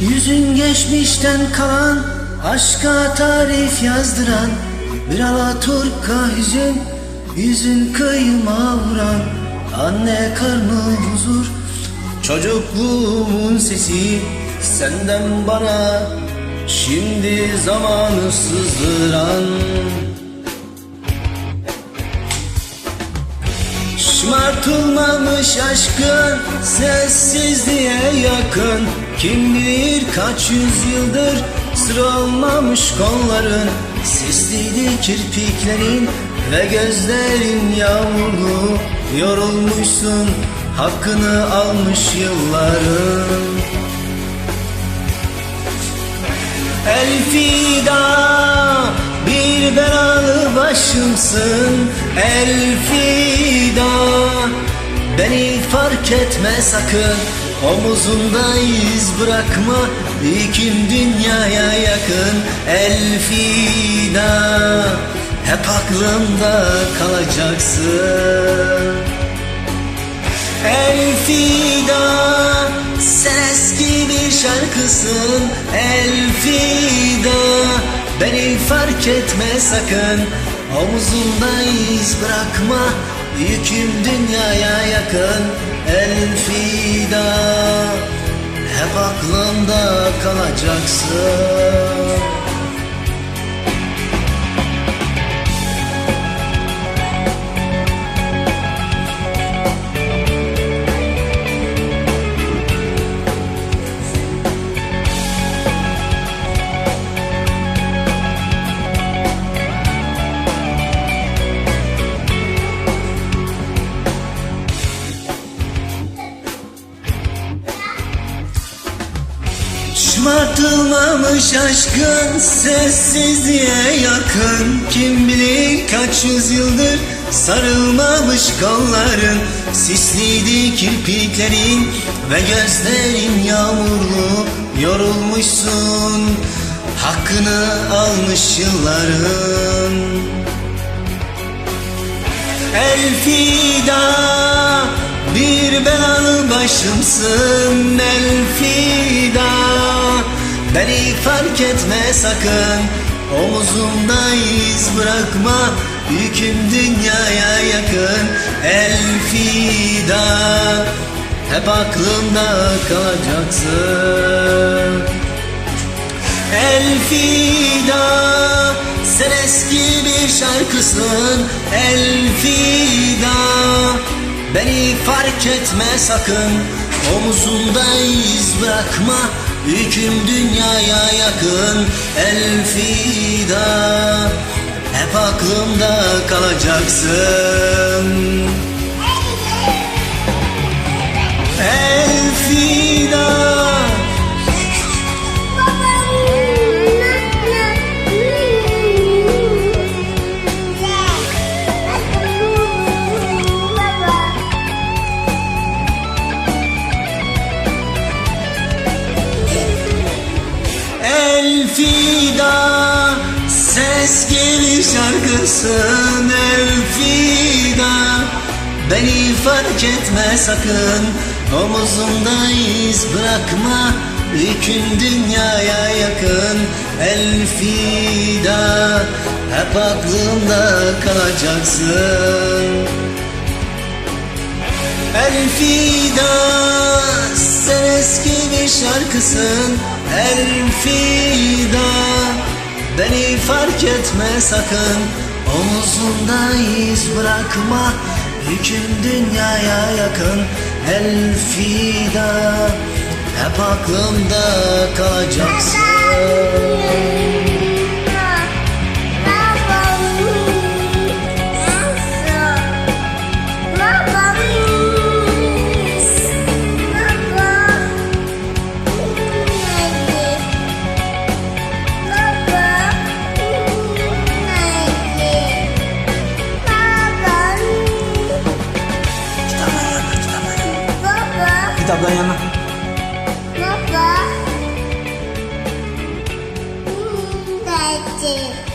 Yüzün geçmişten kalan Aşka tarif yazdıran Bir alaturka hüzün Yüzün kıyıma vuran Anne karnı huzur Çocukluğumun sesi Senden bana Şimdi zamanı sızdıran. Şımartılmamış aşkın sessizliğe yakın Kim bilir kaç yüzyıldır sır olmamış kolların Sisliydi kirpiklerin ve gözlerin yağmurlu Yorulmuşsun hakkını almış yılların. Elfida bir belalı başımsın. Elfida Beni fark etme sakın Omuzunda iz bırakma İkim dünyaya yakın Elfida Hep aklımda kalacaksın. Elfida Sen eski bir şarkısın. Elfida Beni fark etme sakın. Omuzumda iz bırakma Yüküm dünyaya yakın Elfida Hep aklımda kalacaksın Şımartılmamış aşkın sessizliğe yakın. Kim bilir kaç yüzyıldır sarılmamış kolların Sisliydi kirpiklerin ve gözlerin yağmurlu Yorulmuşsun. Hakkını almış yılların. Elfida bir belalı başımsın. Elfida Beni fark etme sakın. Omuzumda iz bırakma. Yüküm dünyaya yakın. Elfida Hep aklımda kalacaksın. Elfida Sen eski bir şarkısın. Elfida Beni fark etme sakın. Omuzunda iz bırakma Yüküm dünyaya yakın Elfida. Hep aklımda kalacaksın Elfida Ses gelir şarkısın Elfida Beni fark etme sakın. Omuzumda iz bırakma Yükün dünyaya yakın. Elfida Hep aklımda kalacaksın. Elfida şarkısın Elfida Beni fark etme sakın Omuzunda iz bırakma. Yüküm dünyaya yakın Elfida. Hep aklımda kalacaksın Git ablanın yanına. Baba. Daddy.